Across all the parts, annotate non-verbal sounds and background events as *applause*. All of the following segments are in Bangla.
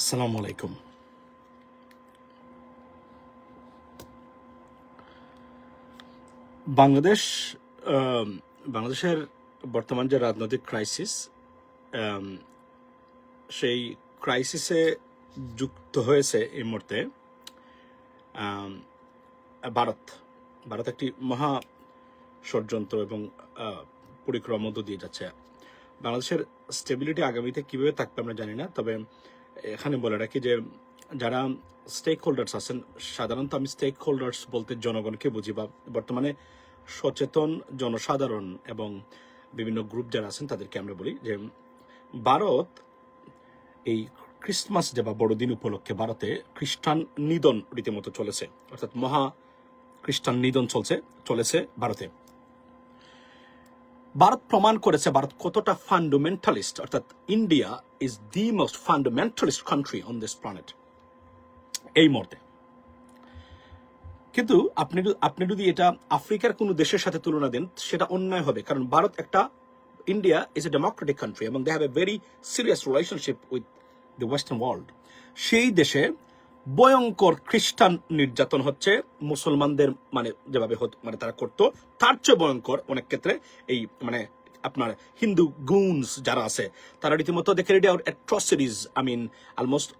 আসসালামু আলাইকুম বাংলাদেশ বাংলাদেশের বর্তমান যে রাজনৈতিক ক্রাইসিস সেই ক্রাইসিসে যুক্ত হয়েছে এই মুহূর্তে ভারত। ভারত একটি মহা ষড়যন্ত্র এবং মধ্য দিয়ে যাচ্ছে। বাংলাদেশের স্টেবিলিটি আগামীতে কীভাবে থাকবে আমরা জানি না, তবে এখানে বলে রাখি যে যারা স্টেক হোল্ডার্স আছেন, সাধারণত আমি স্টেক হোল্ডার্স বলতে জনগণকে বুঝি বা বর্তমানে সচেতন জনসাধারণ এবং বিভিন্ন গ্রুপ যারা আছেন তাদেরকে আমরা বলি যে ভারত এই ক্রিসমাস ডে বা বড়দিন উপলক্ষে ভারতে খ্রিস্টান নিধন রীতিমতো চলেছে, অর্থাৎ মহা খ্রিস্টান নিধন চলছে, চলেছে ভারতে। ভারত প্রমাণ করেছে, ভারত কতটা ফান্ডামেন্টালিস্ট অর্থাৎ India is the most fundamentalist country on this planet এই মুহূর্তে। কিন্তু আপনি আপনি যদি এটা আফ্রিকার কোনো দেশের সাথে তুলনা দেন, সেটা অন্যায় হবে, কারণ ভারত একটা India is a democratic country এবং they have a very serious relationship with the western world সেই দেশে ভয়ঙ্কর খ্রিস্টান নির্যাতন হচ্ছে মুসলমানদের মানে যেভাবে মানে তারা করতো তার চেয়ে ভয়ঙ্কর অনেক ক্ষেত্রে এই মানে আপনার হিন্দু গুনস যারা আছে তারা রীতিমতো দেখে ready out atrocities I mean almost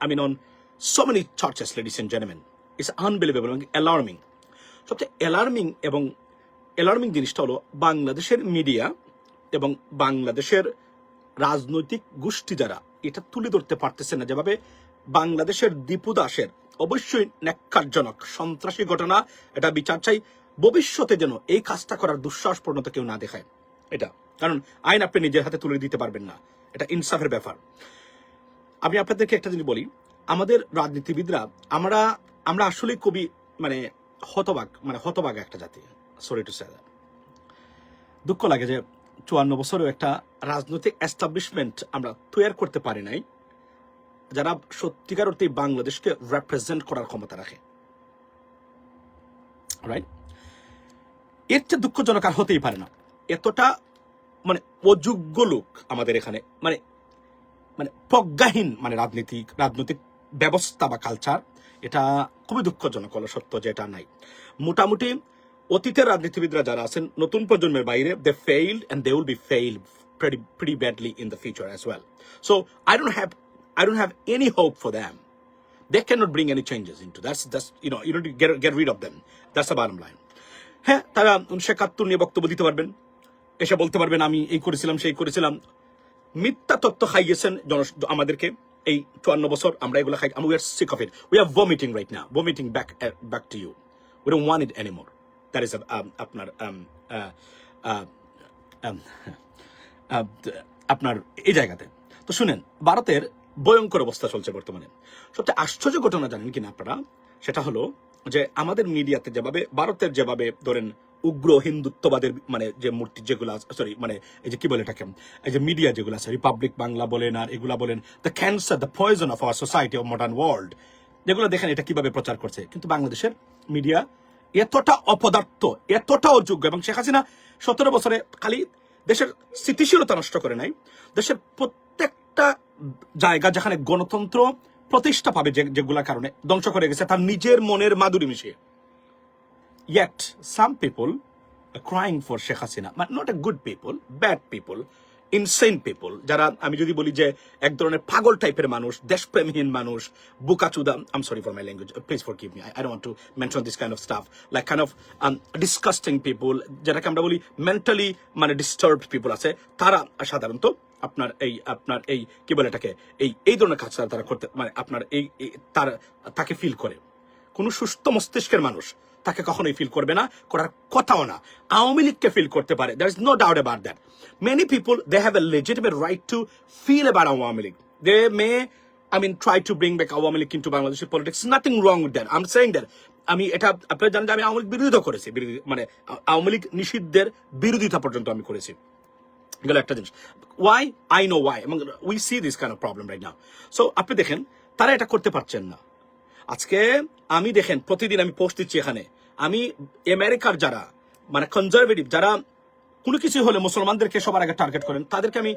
I mean, on so many churches, ladies and gentlemen. It's unbelievable এবং অ্যালার্মিং সবচেয়ে অ্যালার্মিং এবং অ্যালার্মিং জিনিসটা হলো বাংলাদেশের মিডিয়া এবং বাংলাদেশের রাজনৈতিক গোষ্ঠী যারা এটা তুলে ধরতে পারতেছে না যেভাবে বাংলাদেশের দীপু দাসের অবশ্যই ন্যাক্কারজনক সন্ত্রাসী ঘটনা, এটা বিচার চাই। ভবিষ্যতে যেন এই কাজটা করার দুঃসাহসপূর্ণতা কেউ না দেখায়। এটা। কারণ আইন আপনি নিজের হাতে তুলে দিতে পারবেন না। এটা ইনসাফের ব্যাপার। আমি আপনাদেরকে একটা জিনিস বলি। আমাদের রাজনীতিবিদরা, আমরা আমরা আসলে খুবই মানে হতবাক মানে হতবাক একটা জাতি। সরি টু সে দুঃখ লাগে যে চুয়ান্ন বছরেও একটা রাজনৈতিক এস্টাবলিশমেন্ট আমরা তৈরি করতে পারি নাই। যারা সত্যিকার অর্থে বাংলাদেশকে রেপ্রেজেন্ট করার ক্ষমতা রাখে। রাইট এর চেয়ে দুঃখজনক আর হতেই পারে না। এতটা মানে অযোগ্য লোক আমাদের এখানে মানে মানে প্রজ্ঞাহীন মানে রাজনীতিক, রাজনৈতিক ব্যবস্থা বা কালচার এটা খুবই দুঃখজনক হলো সত্য যে এটা নাই। মোটামুটি অতীতের রাজনীতিবিদরা যারা আছেন, নতুন প্রজন্মের বাইরে they failed and they will be fail pretty pretty badly in the future as well. So, i don't have i don't have any hope for them. They cannot bring any changes into that's that's you know you don't get get rid of them. That's the bottom line. হ্যাঁ তারা উনিশশো একাত্তর নিয়ে বক্তব্য দিতে পারবেন। এসে বলতে পারবেন আমি এই করেছিলাম সেই করেছিলাম। মিথ্যা তত্ত্ব খাইয়েছেন জন আমাদেরকে এই চুয়ান্ন বছর আমরা এগুলো খাই we are sick of it we are vomiting right না vomiting back back to you we don't want it anymore that is আপনার um, uh, um, uh, *laughs* আপনার এই জায়গাতে। তো শুনেন ভারতের ভয়ঙ্কর অবস্থা চলছে বর্তমানে। সবচেয়ে আশ্চর্য ঘটনা জানেন কিনা আপনারা? সেটা হলো যে আমাদের মিডিয়াতে যেভাবে, ভারতের যেভাবে ধরেন উগ্র হিন্দুত্ববাদের মানে যে মূর্তি যেগুলো সরি মানে এই যে কি বলে এটাকে? এই যে মিডিয়া যেগুলো আছে রিপাবলিক বাংলা বলেন আর এগুলা বলেন the cancer the poison of our society of modern world যেগুলো দেখেন এটা কীভাবে প্রচার করছে। কিন্তু বাংলাদেশের মিডিয়া এতটা অপদার্থ, এতটা অযোগ্য এবং শেখ হাসিনা সতেরো বছরে খালি দেশের স্থিতিশীলতা নষ্ট করে নাই। দেশের প্রত্যেকটা জায়গা যেখানে গণতন্ত্র প্রতিষ্ঠা পাবে যে যেগুলোর কারণে ধ্বংস করে গেছে, তার নিজের মনের মাধুরী মিশিয়ে। Yet, some people are for Sheikh Hasina. But not a good people, bad people insane people যারা, আমি যদি বলি যে, এক ধরনের পাগল টাইপের মানুষ, দেশপ্রেমহীন মানুষ, বুকাচুদা আম sorry for my language please forgive me I don't to mention this kind of stuff like kind of disgusting people যেটাকে আমরা বলি মেন্টালি মানে ডিস্টার্বড পিপল আছে, তারা সাধারণত আপনার এই আপনার এই কি বলে এটাকে এই এই ধরনের কাজ তারা করতে মানে আপনার এই তার তাকে ফিল করে কোনো সুস্থ মস্তিষ্কের মানুষ তাকে কখনোই ফিল করবে না করার কথাও না আওয়ামী লীগকে ফিল করতে পারে there is no doubt about that many people they have a legitimate right to feel about Awami League they may I mean, try to bring back আওয়ামী লীগ into Bangladeshi politics. Nothing wrong with that. I'm saying that. আমি এটা আপনারা জানেন আমি আওয়ামী লীগ বিরোধিতা করেছি মানে আওয়ামী লীগ নিষিদ্ধের বিরোধিতা পর্যন্ত আমি করেছি গেল একটা জিনিস। ওয়াই আই নো ওয়াই এবং we see this kind of problem right now so আপনি দেখেন, তারা এটা করতে পারছেন না। আজকে আমি দেখেন, প্রতিদিন আমি পোস্ট দিচ্ছি এখানে। আমি আমেরিকার যারা মানে কনজারভেটিভ যারা কোনো কিছু হলে মুসলমানদেরকে সবার আগে টার্গেট করেন, তাদেরকে আমি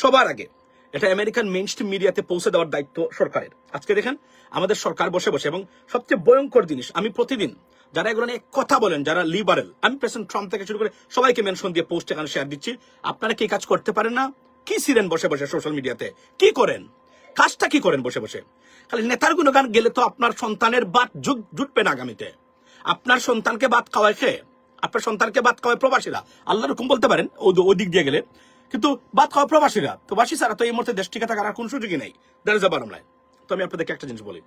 সবার আগে, এটা আমেরিকান স্ট্রিম মিডিয়াতে পৌঁছে দেওয়ার দায়িত্ব সরকারের। আজকে দেখেন, আমাদের সরকার বসে বসে, এবং সবচেয়ে ভয়ঙ্কর জিনিস, আমি প্রতিদিন যারা এগুলো নিয়ে কথা বলেন, যারা লিবারেল আমি প্রেসিডেন্ট ট্রাম্প থেকে শুরু করে সবাইকে মেনশন দিয়ে পোস্ট এখানে শেয়ার দিচ্ছি। আপনারা কি কাজ করতে পারেন না? কি ছিলেন বসে বসে সোশ্যাল মিডিয়াতে কি করেন? কাজটা কি করেন বসে বসে? খালি নেতার গুণগান গেলে তো আপনার সন্তানের বাদ জুট জুটবে না আগামীতে। আপনার সন্তানকে বাদ খাওয়ায় খেয়ে আপনার সন্তানকে বাদ খাওয়ায় প্রবাসীরা। আল্লাহ রকম বলতে পারেন ওই দিক দিয়ে গেলে। কিন্তু বাদ খাওয়া প্রবাসীরা। প্রবাসী ছাড়া তো এই মুহূর্তে দেশ টিকে থাকার কোন সুযোগই নেই। That is a bottom line তো আমি আপনাদেরকে একটা জিনিস বলি।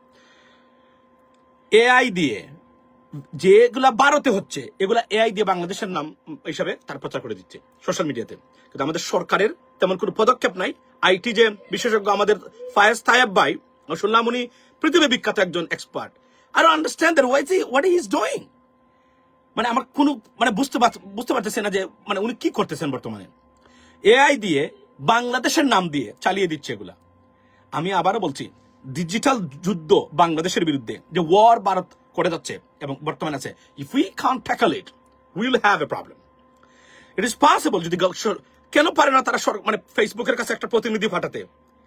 এআই দিয়ে যেগুলা ভারতে হচ্ছে, এগুলা এআই দিয়ে বাংলাদেশের নাম হিসাবে তার প্রচার করে দিচ্ছে সোশ্যাল মিডিয়াতে কিন্তু আমাদের সরকারের তেমন কোনো পদক্ষেপ নাই। আইটি যে বিশেষজ্ঞ আমাদের ফায়াজ তায়াব ভাই শুনলাম উনি পৃথিবী বিখ্যাত একজন expert R understand that why what is doing মানে আমার কোনো মানে বুঝতে বুঝতে পারতেছে না যে মানে উনি কি করতেছেন বর্তমানে। এআই দিয়ে বাংলাদেশের নাম দিয়ে চালিয়ে দিচ্ছে এগুলা। আমি আবারও বলছি ডিজিটাল যুদ্ধ বাংলাদেশের বিরুদ্ধে, যে ওয়ার ভারত করে যাচ্ছে এবং বর্তমানে আছে। If we can tackle it will have a problem it is possible যদি কেন পারে না তারা মানে ফেসবুকের কাছে একটা প্রতিনিধি পাঠাতে?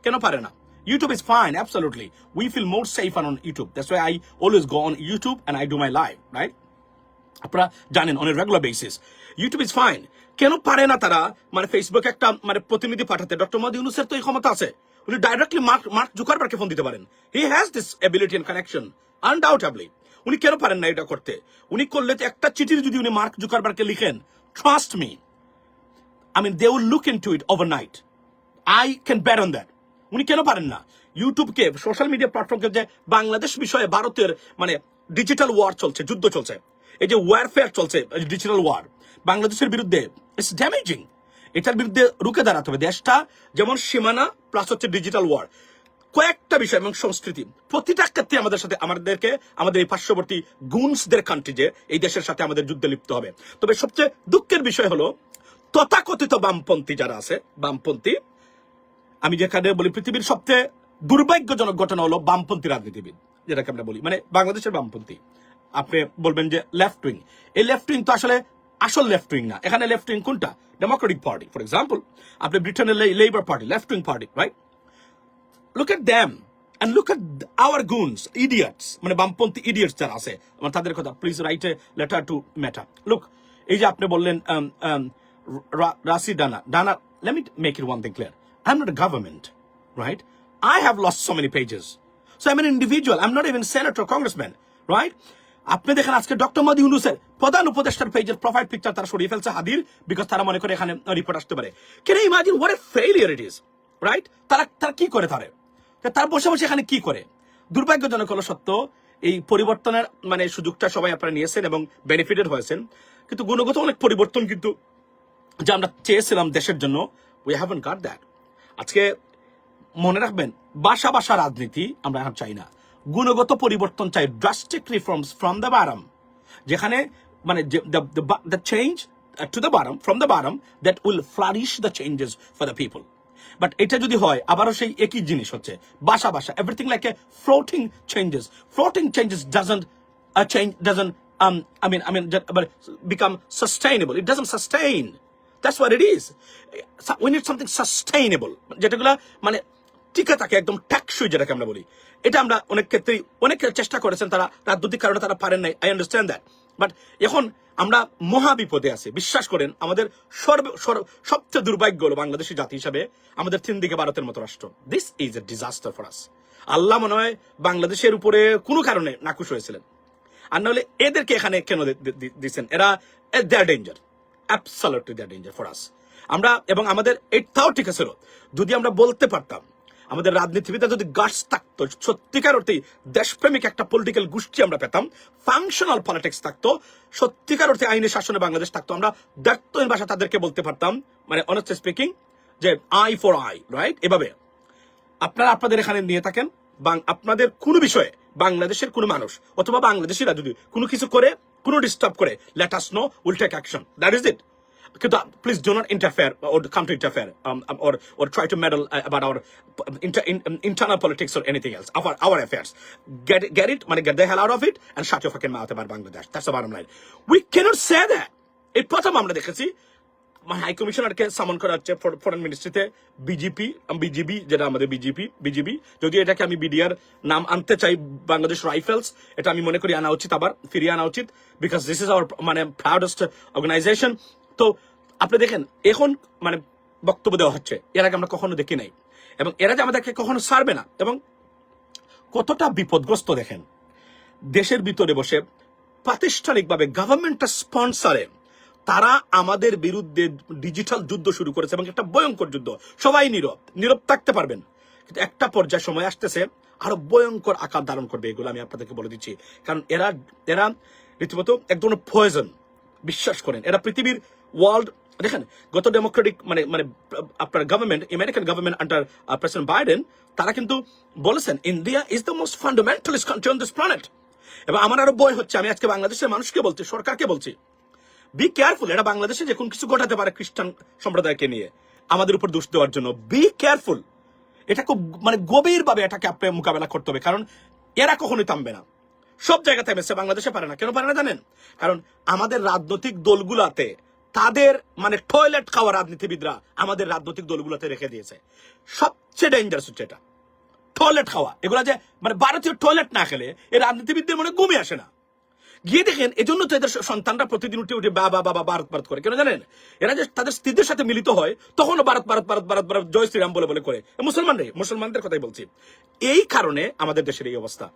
কেন পারে না? YouTube is fine absolutely we feel more safe on YouTube that's why I always go on YouTube and I do my live right আপনারা জানেন on regular basis YouTube is fine কেন পারে না তারা? মানে ফেসবুকে একটা মানে প্রতিনিধি পাঠাতে? ডক্টর মোহাম্মদ ইউনুসের তো এই ক্ষমতা আছে। উনি ডাইরেক্টলি মার্ক মার্ক জুকারবার্গকে ফোন দিতে পারেন। He has this ability and connection undoubtedly উনি কেন পারেন না এটা করতে? উনি করলে তো একটা চিঠির যদি উনি মার্ক জুকারবার্গকে লিখেন trust me I mean, they will look into it overnight. I can bet on that. উনি কেন পারেন না? ইউটিউবকে সোশ্যাল মিডিয়া প্ল্যাটফর্মকে যে বাংলাদেশ বিষয়ে ভারতের মানে ডিজিটাল ওয়ার চলছে যুদ্ধ চলছে এই যে ওয়ারফেয়ার চলছে ডিজিটাল ওয়ার বাংলাদেশের বিরুদ্ধে ইটস ড্যামেজিং এটার বিরুদ্ধে রুখে দাঁড়াতে হবে। দেশটা যেমন সীমানা প্লাস হচ্ছে ডিজিটাল ওয়ার কয়েকটা বিষয় এবং সংস্কৃতি। প্রতিটা ক্ষেত্রে আমাদের সাথে আমাদেরকে, আমাদের এই পার্শ্ববর্তী গুনসদের কান্ট্রি যে, এই দেশের সাথে আমাদের যুদ্ধে লিপ্ত হবে। তবে সবচেয়ে দুঃখের বিষয় হলো, তথাকথিত বামপন্থী যারা আছে, বামপন্থী, আমি যেখানে বলি পৃথিবীর সবচেয়ে দুর্ভাগ্যজনক ঘটনা হলো বামপন্থী রাজনীতিবিদ, যেটাকে আমরা বলি। মানে বাংলাদেশের বামপন্থী। আপনি বলবেন যে লেফট উইং এই লেফট উইং তো আসলে আসল লেফট উইং না। এখানে লেফট উইং কোনটা? ডেমোক্রেটিক পার্টি ফর এক্সাম্পল আপনি ব্রিটেনের Labour party left wing party right look at them and look at our goons, idiots, মানে বামপন্থী idiots যারা আছে আমার তাদের কথা please write a letter to Meta look এই যে আপনি বললেন um, um, রাশি ডানা ডানা let me make it one thing clear I'm not a government right I have lost so many pages so I'm an individual I'm not even senator congressman right আপনি দেখেন আজকে ডক্টর মোদী ইউনুসের প্রধান উপদেষ্টার পেজের প্রোফাইল পিকচার তারা সরিয়ে ফেলছে হাদির বিকজ তারা মনে করে এখানে রিপোর্ট আসতে পারে কেন imagine what a failure it is right তারা তারা কি করে তারে তার বসে বসে এখানে কি করে? দুর্ভাগ্যজনক হলো সত্য, এই পরিবর্তনের মানে সুযোগটা সবাই আপনারা নিয়েছেন এবং বেনিফিটেড হয়েছেন। কিন্তু গুণগত অনেক পরিবর্তন কিন্তু যা আমরা চেয়েছিলাম দেশের জন্য উই হ্যাভেন গাট দ্যাট আজকে মনে রাখবেন, বাসা বাসা রাজনীতি আমরা এখন চাই না। গুণগত পরিবর্তন চাই drastic reforms from the bottom যেখানে মানে the change to the bottom from the bottom that will flourish the changes for the people but এটা যদি হয়, আবারও সেই একই জিনিস হচ্ছে বাসা বাসা everything like a floating changes floating changes doesn't change doesn't um I mean I mean become sustainable. It doesn't sustain. That's what it is. So, we need something sustainable. যেটাগুলা মানে টিকে থাকে, একদম টেকসই যেটাকে আমরা বলি এটা আমরা অনেক ক্ষেত্রেই, অনেক চেষ্টা করেছেন তারা, রাজনৈতিক কারণে তারা পারেন নাই আই আন্ডারস্ট্যান্ড দ্যাট বাট এখন আমরা মহা বিপদে আছি। বিশ্বাস করেন, আমাদের সর্ব সবচেয়ে দুর্ভাগ্য হলো বাংলাদেশি জাতি হিসাবে আমাদের তিন দিকে ভারতের মতো রাষ্ট্র। This is a disaster for us আল্লাহ মনে হয় বাংলাদেশের উপরে কোনো কারণে নাকুশ হয়েছিলেন। আর নাহলে এদেরকে এখানে কেন দিচ্ছেন এরা there danger absolutely there danger for us আমরা, এবং আমাদের এটাও ঠিক আছে যদি আমরা বলতে পারতাম আমাদের রাজনীতিবিদরা যদি গার্ডস থাকতো, সত্যিকার অর্থে দেশপ্রেমিক একটা পলিটিক্যাল গোষ্ঠী আমরা পেতাম ফাংশনাল পলিটিক্স থাকতো, সত্যিকার অর্থে আইনি শাসনে বাংলাদেশ থাকতো, আমরা দায়িত্বহীন ভাষা তাদেরকে বলতে পারতাম মানে অনেস্ট স্পিকিং যে আই ফর আই রাইট এভাবে। আপনারা আপনাদের এখানে নিয়ে থাকেন আপনাদের কোনো বিষয়ে বাংলাদেশের কোনো মানুষ, অথবা বাংলাদেশিরা যদি কোনো কিছু করে, কোনো ডিস্টার্ব করে let us know will take action that is it কিন্তু please do not interfere or come to interfere or or try to meddle about our internal politics or anything else our our affairs get get it মানে get the hell out of it and shut your fucking mouth about Bangladesh that's the bottom line we cannot say that এই প্রথম আমরা দেখেছি হাই কমিশনারকে সামন করা হচ্ছে ফরেন মিনিস্ট্রিতে বিজেপি বিজিবি যেটা আমাদের বিজেপি বিজিবি যদি এটাকে আমি বিডিআর নাম আনতে চাই বাংলাদেশ রাইফেলস এটা আমি মনে করি আনা উচিত আবার, ফিরিয়ে আনা উচিত বিকজ দিস ইজ আওয়ার মানে প্রাউডেস্ট অর্গানাইজেশন তো আপনি দেখেন, এখন মানে বক্তব্য দেওয়া হচ্ছে, এর আগে আমরা কখনো দেখি নাই। এবং এরা যে আমাদেরকে কখনো ছাড়বে না। এবং কতটা বিপদগ্রস্ত দেখেন, দেশের ভিতরে বসে প্রাতিষ্ঠানিকভাবে গভর্নমেন্টের স্পন্সারে তারা আমাদের বিরুদ্ধে ডিজিটাল যুদ্ধ শুরু করেছে এবং একটা ভয়ঙ্কর যুদ্ধ। সবাই নীরব নীরব থাকতে পারবেন। কিন্তু একটা পর্যায়ে সময় আসতেছে, আরও ভয়ঙ্কর আকার ধারণ করবে এগুলো আমি আপনাদেরকে বলে দিচ্ছি। কারণ এরা এরা রীতিমতো এক ধরনের পয়জন বিশ্বাস করেন। এরা পৃথিবীর ওয়ার্ল্ড দেখেন, গত ডেমোক্রেটিক মানে মানে আপনার government American government under president Biden তারা কিন্তু বলেছেন India is the most fundamentalist country on this planet এবং আমার আরও বই হচ্ছে, আমি আজকে বাংলাদেশের মানুষকে বলছি, সরকারকে বলছি। বি কেয়ারফুল এটা বাংলাদেশে যে কোনো কিছু ঘটাতে পারে খ্রিস্টান সম্প্রদায়কে নিয়ে। আমাদের উপর দোষ দেওয়ার জন্য বি কেয়ারফুল এটা খুব মানে গভীরভাবে এটাকে আপনি মোকাবেলা করতে হবে, কারণ এরা কখনোই থামবে না। সব জায়গাতে থেমেছে বাংলাদেশে পারে না। কেন পারে না জানেন? কারণ আমাদের রাজনৈতিক দলগুলাতে তাদের মানে টয়লেট খাওয়া রাজনীতিবিদরা আমাদের রাজনৈতিক দলগুলোতে রেখে দিয়েছে। সবচেয়ে ডেঞ্জারাস হচ্ছে এটা। টয়লেট খাওয়া। এগুলা যে মানে ভারতীয় টয়লেট না খেলে এই রাজনীতিবিদদের মনে ঘুমে আসে না। গিয়ে দেখেন, এজন্য তো এদের সন্তানরা প্রতিদিন উঠে উঠে বাবা বাবা ভারত ভারত করে। কেন জানেন? এরা যে তাদের স্ত্রীদের সাথে মিলিত হয়, তখনও ভারত ভারত ভারত ভারত ভারত জয় শ্রীরাম বলে বলে করে। মুসলমানরাই মুসলমানদের কথাই বলছি। এই কারণে আমাদের দেশের এই অবস্থা।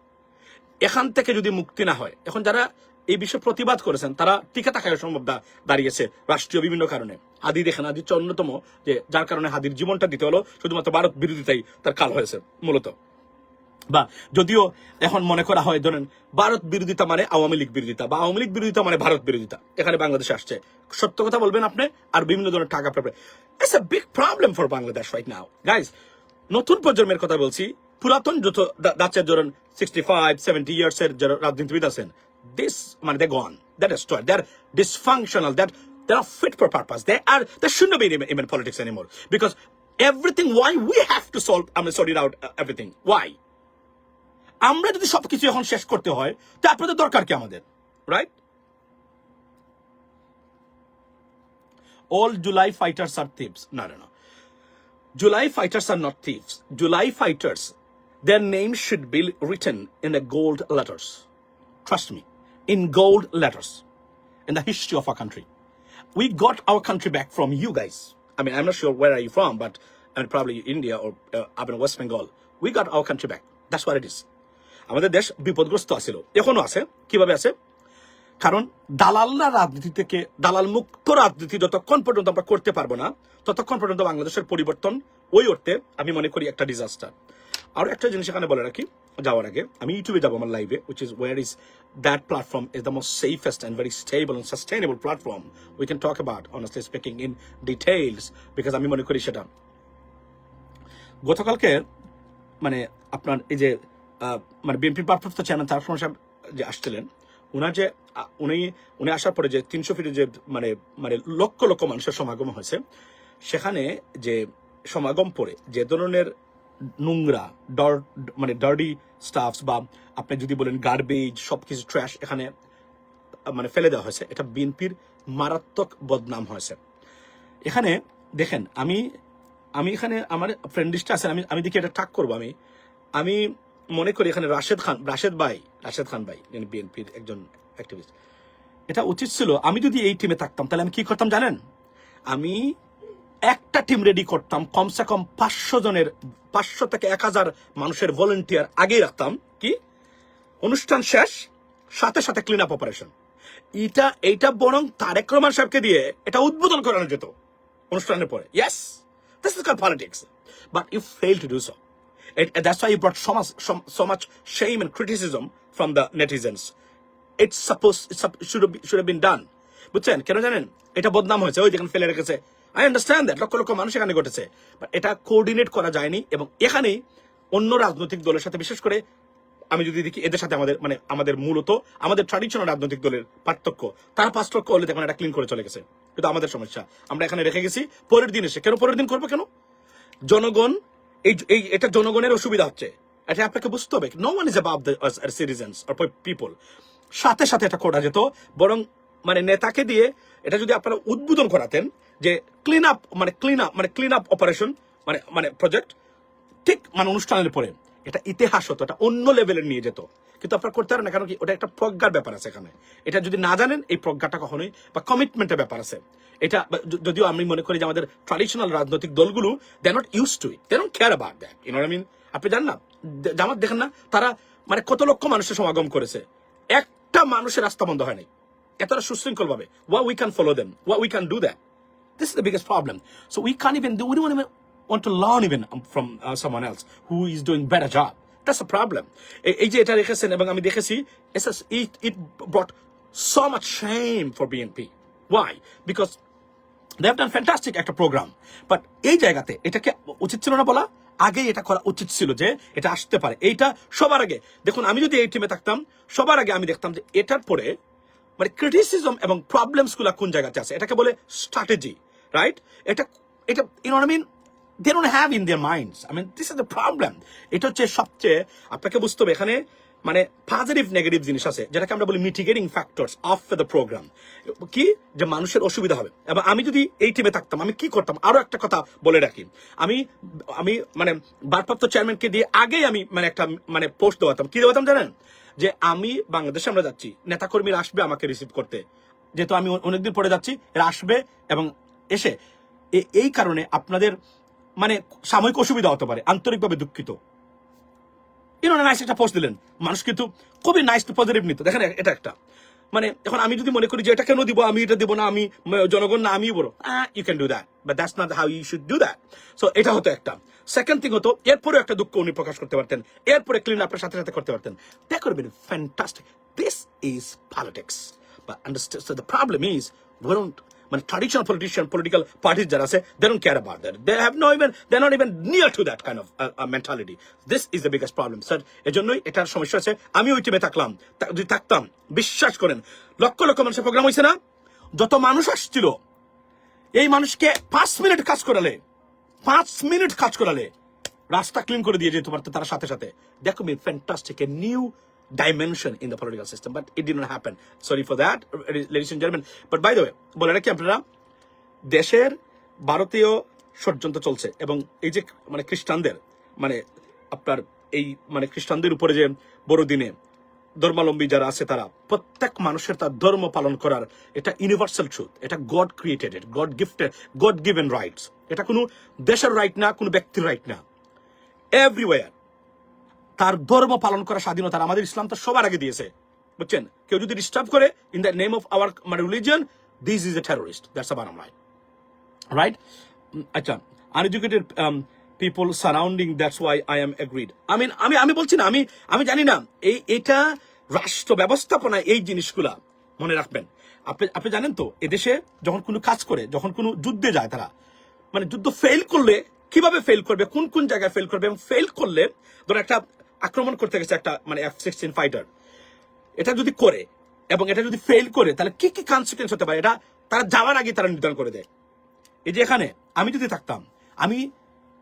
এখান থেকে যদি মুক্তি না হয়, এখন যারা এই বিষয়ে প্রতিবাদ করেছেন, তারা টিকে থাকায় সম্ভব দাঁড়িয়েছে রাষ্ট্রীয় বিভিন্ন কারণে। হাদি দেখেন হাদি হচ্ছে অন্যতম যে, যার কারণে হাদির জীবনটা দিতে হলো, শুধুমাত্র ভারত বিরোধিতাই তার কাল হয়েছে, মূলত। বা যদিও এখন মনে করা হয়, ধরেন, ভারত বিরোধিতা মানে আওয়ামী লীগ বিরোধিতা, বা আওয়ামী লীগ বিরোধিতা মানে ভারত বিরোধিতা, এখানে বাংলাদেশে আসছে। সত্য কথা বলবেন আপনি, আর বিভিন্ন ধরনের টাকা পেপে it's a big problem for Bangladesh right now guys নতুন প্রজন্মের কথা বলছি পুরাতন যত দাচ্ছের ধরেন সিক্সটি ফাইভ সেভেন্টি ইয়ার্স এর যারা রাজনীতিবিদ আছেন দিস মানে they gone that is they are dysfunctional that they are fit for purpose they are they should be in politics anymore because everything why we have to solve আমি সরি আউট এভরিথিং ওয়াই আমরা যদি সবকিছু এখন শেষ করতে হয় তা আপনাদের দরকার কি আমাদের? Right all July fighters are thieves না না না July fighters are not thieves. July fighters, their names should be written in the gold letters. Trust me, in gold letters, in the history of our country. We got our country back from you guys. I mean, I'm not sure where are you from, but I mean, probably India or uh, up in West Bengal. We got our country back. That's what it is. আমাদের দেশ বিপদগ্রস্ত আছিল এখনও আছে কীভাবে আছে কারণ দালালরা রাজনীতি থেকে দালাল মুক্ত রাজনীতি যতক্ষণ পর্যন্ত আমরা করতে পারব না ততক্ষণ পর্যন্ত বাংলাদেশের পরিবর্তন ওই অর্থে আমি মনে করি একটা ডিজাস্টার আর একটা জিনিস এখানে বলে রাখি, যাওয়ার আগে। আমি ইউটিউবে যাব আমার লাইভে which is where is that platform is the most safest and very stable and sustainable platform we can talk about honestly speaking in details because আমি মনে করি সেটা। গতকালকে মানে আপনার এই যে মানে বিএনপির ভারপ্রাপ্ত চেয়ারম্যান তার সাহেব যে আসছিলেন ওনার যে উনি উনি আসার পরে যে তিনশো ফিটে যে মানে মানে লক্ষ লক্ষ মানুষের সমাগম হয়েছে, সেখানে যে সমাগম পরে যে ধরনের নোংরা মানে ডার্ডি স্টাফস বা আপনি যদি বলেন গার্বেজ সবকিছু ট্র্যাশ এখানে মানে ফেলে দেওয়া হয়েছে। এটা বিএনপির মারাত্মক বদনাম হয়েছে। এখানে দেখেন, আমি আমি এখানে আমার ফ্রেন্ড লিস্টে আছেন আমি আমি দেখি এটা টাক করব আমি। আমি মনে করি এখানে রাশেদ খান, রাশেদ ভাই, রাশেদ খান ভাই বিএনপির একজন অ্যাক্টিভিস্ট এটা উচিত ছিল, আমি যদি এই টিমে থাকতাম, তাহলে আমি কি করতাম জানেন? আমি একটা টিম রেডি করতাম, কমসে কম পাঁচশো জনের, পাঁচশো থেকে এক হাজার মানুষের ভলেন্টিয়ার আগেই রাখতাম। কি? অনুষ্ঠান শেষ, সাথে সাথে ক্লিন আপ অপারেশন এটা, এইটা বরং তারেক রহমান সাহেবকে দিয়ে এটা উদ্বোধন করানো যেত, অনুষ্ঠানের পরে। Yes this is call politics but you fail to do so that's why you brought so much so much shame and criticism from the netizens. It's suppose should should been done বুঝছেন? কেন জানেন? এটা বদনাম হয়েছে, ওই যেখানে ফেলে রেখেছে। I understand that lakh lakh মানুষ এখানে ঘটেছে বাট এটা কোঅর্ডিনেট করা যায়নি এবং এখানেই অন্য রাজনৈতিক দলের সাথে, বিশেষ করে আমি যদি দেখি এদের সাথে আমাদের মানে আমাদের মূলত, আমাদের ট্রাডিশনাল রাজনৈতিক দলের পার্থক্য, তারা পাঁচ লক্ষ হলে দেখুন এটা ক্লিন করে চলে গেছে। কিন্তু আমাদের সমস্যা। আমরা এখানে রেখে গেছি, পরের দিন এসে, কেন পরের দিন করব কেন? জনগণ, এই এই, এটা জনগণের অসুবিধা হচ্ছে। এটা আপনাকে বুঝতে হবে no one is above the citizens or people সাথে সাথে এটা করা যেত, বরং মানে নেতাকে দিয়ে এটা যদি আপনারা উদ্বোধন করাতেন যে ক্লিন আপ মানে ক্লিন আপ মানে ক্লিন আপ অপারেশন মানে মানে প্রজেক্ট ঠিক মানে অনুষ্ঠানের পরে। এটা ইতিহাস হতো, এটা অন্য লেভেলের নিয়ে যেত। কিন্তু আপনারা করতে পারেন না, কারণ কি, ওটা একটা প্রজ্ঞার ব্যাপার আছে এখানে। এটা যদি না জানেন, এই প্রজ্ঞাটা কখনোই বা কমিটমেন্টের ব্যাপার আছে। এটা যদিও আমি মনে করি যে আমাদের ট্রাডিশনাল রাজনৈতিক দলগুলো they not use to it they don't care about that you know I mean আপনি জানেন না? জামাত দেখেন না, তারা মানে কত লক্ষ মানুষের সমাগম করেছে। একটা মানুষের রাস্তা বন্ধ হয় নাই এতটা সুশৃঙ্খল ভাবে ওয়া উই ক্যান ফলো দেম ওয়া we can do that This is the biggest problem. So we can't even do, we don't even want to learn even from uh, someone else who is doing better job. That's a problem. it, it brought so much shame for BNP. Why? Because they have done fantastic একটা প্রোগ্রাম বাট এই জায়গাতে এটাকে উচিত ছিল না বলা আগে এটা করা উচিত ছিল যে এটা আসতে পারে এইটা সবার আগে দেখুন আমি যদি এই টিমে থাকতাম সবার আগে আমি দেখতাম যে এটার পরে মানে ক্রিটিসিজম এবং প্রবলেমসগুলা কোন জায়গাতে আছে এটাকে বলে স্ট্র্যাটেজি রাইট এটা এটা you mean they don't have in their minds I mean this is the problem এটা হচ্ছে সবচেয়ে, আপনাকে বুঝতে হবে, এখানে মানে পজিটিভ নেগেটিভ জিনিস আছে, যেটাকে আমরা বলি mitigating factors of the programme কি? যে মানুষের অসুবিধা হবে। এবং আমি যদি এই টিমে থাকতাম, আমি কি করতাম? আরও একটা কথা বলে রাখি। আমি আমি মানে ভারপ্রাপ্ত চেয়ারম্যানকে দিয়ে আগেই আমি মানে একটা মানে পোস্ট দেওয়াতাম। কি দেওয়াতাম জানেন? যে আমি বাংলাদেশে আমরা যাচ্ছি, নেতাকর্মীরা আসবে আমাকে রিসিভ করতে। যেহেতু আমি অনেকদিন পরে যাচ্ছি, এরা আসবে এবং এসে এই কারণে আপনাদের মানে সাময়িক অসুবিধা হতে পারে, আন্তরিকভাবে দুঃখিত। নাইস একটা পোস্ট দিলেন। মানুষ কিন্তু খুবই নাইস টু পজিটিভ নিত। দেখেন, এটা একটা। মানে এখন আমি যদি মনে করি যে এটা কেন দিব, আমি এটা দিব না, আমি, জনগণ না আমি বলো you can do that but that's not how you should do that so এটা হতো একটা। সেকেন্ড থিং হতো এরপরে একটা দুঃখ উনি প্রকাশ করতে পারতেন। এরপরে ক্লিন আপনার সাথে সাথে করতে পারতেন। That could fantastic this is politics but understand the problem is we don't মানে ট্রাডিশনাল পলিটিশিয়ান পলিটিক্যাল পার্টিস যারা আছে they don't care about that they have no even they not even near to that kind of mentality this is the biggest problem sir এজন্যই এটার সমস্যা আছে আমি ওই টিমে থাকলাম যদি থাকতাম, বিশ্বাস করেন, লক্ষ লক্ষ মানুষের প্রোগ্রাম হয়েছে না? যত মানুষ আসছিল, এই মানুষকে পাঁচ মিনিট কাজ করালে, পাঁচ মিনিট কাজ করালে, রাস্তা ক্লিন করে দিয়ে যেতে পারতো তার সাথে সাথে। দেখো me fantastic a new dimension in the political system, but it did not happen. Sorry for that, ladies and gentlemen. But by the way, বলে রাখি আপনারা, দেশের ভারতীয় ষড়যন্ত্র চলছে এবং এই যে মানে খ্রিস্টানদের মানে আপনার এই মানে খ্রিস্টানদের উপরে যে বড়দিনে ধর্মাবলম্বী যারা আছে তারা, প্রত্যেক মানুষের তার ধর্ম পালন করার এটা ইউনিভার্সাল ট্রুথ এটা God created God gifted God given rights এটা কোনো দেশের রাইট না, কোনো ব্যক্তির রাইট না। এভরিওয়ার তার ধর্ম পালন করার স্বাধীনতা আমাদের ইসলাম তো সবার আগে দিয়েছে। বুঝছেন? কেউ যদি ডিস্টার্ব করে in the name of our মানে religion this is a terrorist that's a বানাম রাইট right? Mm, আচ্ছা uneducated people surrounding that's why I am agreed আমি আমি আমি বলছি না আমি আমি জানি না এই এটা রাষ্ট্র ব্যবস্থাপনা এই জিনিসগুলা মনে রাখবেন। আপনি আপনি জানেন তো এদেশে যখন কোনো কাজ করে যখন কোনো যুদ্ধে যায় তারা মানে যুদ্ধ ফেল করলে কীভাবে ফেল করবে কোন কোন জায়গায় ফেল করবে এবং ফেল করলে ধরো একটা আক্রমণ করতে গেছে একটা মানে এফ সিক্সটিন ফাইটার এটা যদি করে, এবং এটা যদি ফেল করে, তাহলে কি কি কনসিকুয়েন্স হতে পারে? এটা তারা যাওয়ার আগে তারা নির্ধারণ করে দেয়। এই যে এখানে, আমি যদি থাকতাম, আমি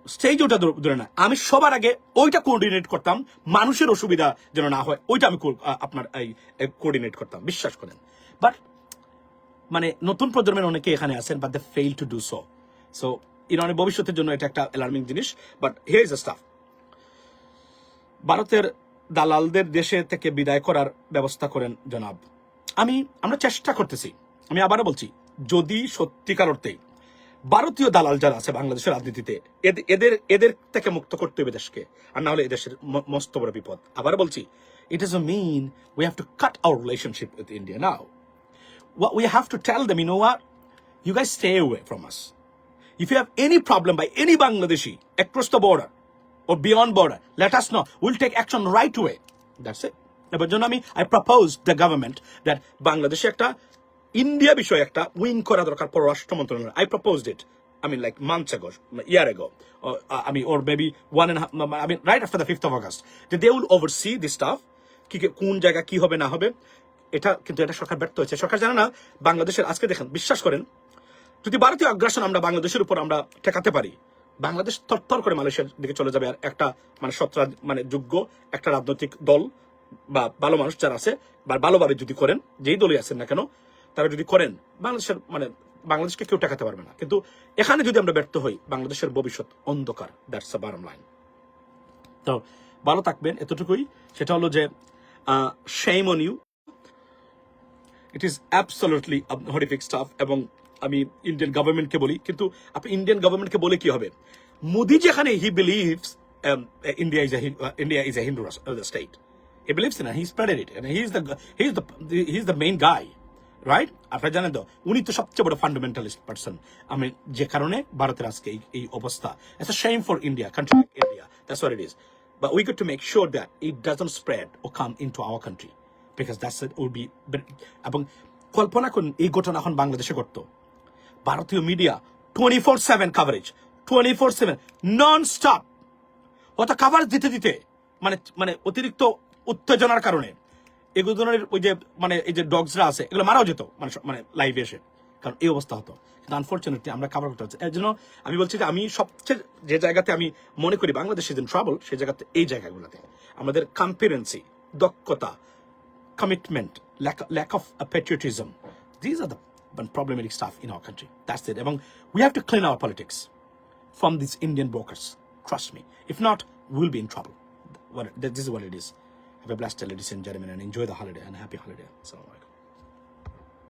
স্টেজ ওটা ধরে না, আমি সবার আগে ওইটা কোঅর্ডিনেট করতাম, মানুষের অসুবিধা যেন না হয়, ওইটা আমি আপনার এই কোঅর্ডিনেট করতাম, বিশ্বাস করেন। বাট মানে নতুন প্রজন্মের অনেকে এখানে আছেন but they fail to do so so ইরানের ভবিষ্যতের জন্য এটা একটা অ্যালার্মিং জিনিস বাট হিয়ার ইজ স্টাফ ভারতের দালালদের দেশে থেকে বিদায় করার ব্যবস্থা করেন জনাব। আমি, আমরা চেষ্টা করতেছি। আমি আবারও বলছি, যদি সত্যিকার অর্থে ভারতীয় দালাল যারা আছে বাংলাদেশের রাজনীতিতে এদের এদের থেকে মুক্ত করতে হবে দেশকে, আর না হলে এদেশের মস্ত বড় বিপদ। আবার বলছি it is mean we have to cut out relationship with India now we have to tell the mean where you guy stay way from us if you have any problem by any Bangladeshi across the border or beyond border, let us know. We'll take action right away. That's it. এবার জন্য আমি I propose the government that বাংলাদেশে একটা ইন্ডিয়া বিষয়ে একটা উইং করা দরকার পররাষ্ট্র মন্ত্রণালয় I propose it I mean, like months ago, year ago, or uh, I mean, or maybe one and a half. I mean, right after the fifth of August, that they will oversee this stuff. কি- কোন জায়গা কি হবে না হবে এটা কিন্তু এটা সরকার ব্যর্থ হয়েছে সরকার জানে না বাংলাদেশের আজকে দেখেন বিশ্বাস করেন যদি ভারতীয় আগ্রাসন আমরা বাংলাদেশের উপর আমরা ঠেকাতে পারি বাংলাদেশ থরথর করে মালয়েশিয়ার দিকে চলে যাবে আর একটা মানে সত্রা মানে যোগ্য একটা রাজনৈতিক দল বা ভালো মানুষ যারা আছে, বা ভালোভাবে যদি করেন, যেই দলই আছেন না কেন, তারা যদি করেন, বাংলাদেশের মানে বাংলাদেশকে কেউ টাকাতে পারবে না। কিন্তু এখানে যদি আমরা ব্যর্থ হই, বাংলাদেশের ভবিষ্যৎ অন্ধকার। দ্যাটস দ্য বারম লাইন তো ভালো থাকবেন এতটুকুই। সেটা হলো যে shame on you it is absolutely horrific stuff এবং আমি ইন্ডিয়ান গভর্নমেন্টকে বলি, কিন্তু আপনি ইন্ডিয়ান গভর্নমেন্টকে বলে কি হবে? মোদি যেখানে he believes India is India is a Hindu state he believes in he spreaded it he is the he is the main guy right আপনারা জানেন তো, উনি তো সবচেয়ে বড় ফান্ডামেন্টালিস্ট পার্সন আমি যে কারণে ভারতের আজকে এই অবস্থা it's a shame for India country India that's what it is we got to make sure that it doesn't spread or come into our country, because that's it would be এবং কল্পনা করুন, এই ঘটনা এখন বাংলাদেশে ঘটতো। ভারতীয় media twenty four seven coverage twenty four seven non stop অত কাভারেজ দিতে দিতে মানে মানে অতিরিক্ত উত্তেজনার কারণে এগুলো ধরনের ওই যে মানে এই যে ডগসরা আছে এগুলো মারাও যেত মানে মানে লাইভে এসে কারণ এই অবস্থা হতো। কিন্তু আনফর্চুনেটলি আমরা কাভার করতে হচ্ছে এর জন্য আমি বলছি যে আমি সবচেয়ে যে জায়গাতে আমি মনে করি বাংলাদেশ ইজ ইন ট্রাবল সেই জায়গাতে এই জায়গাগুলোতে। আমাদের কম্পিরেন্সি দক্ষতা commitment lack lack of uh, patriotism. These are one problematic stuff in our country. That's it. Among, we have to clean our politics from these Indian brokers. Trust me. If not, we'll be in trouble. What, this is what it is. Have a blessed day, ladies and gentlemen, and enjoy the holiday and happy holiday. Assalamu alaikum.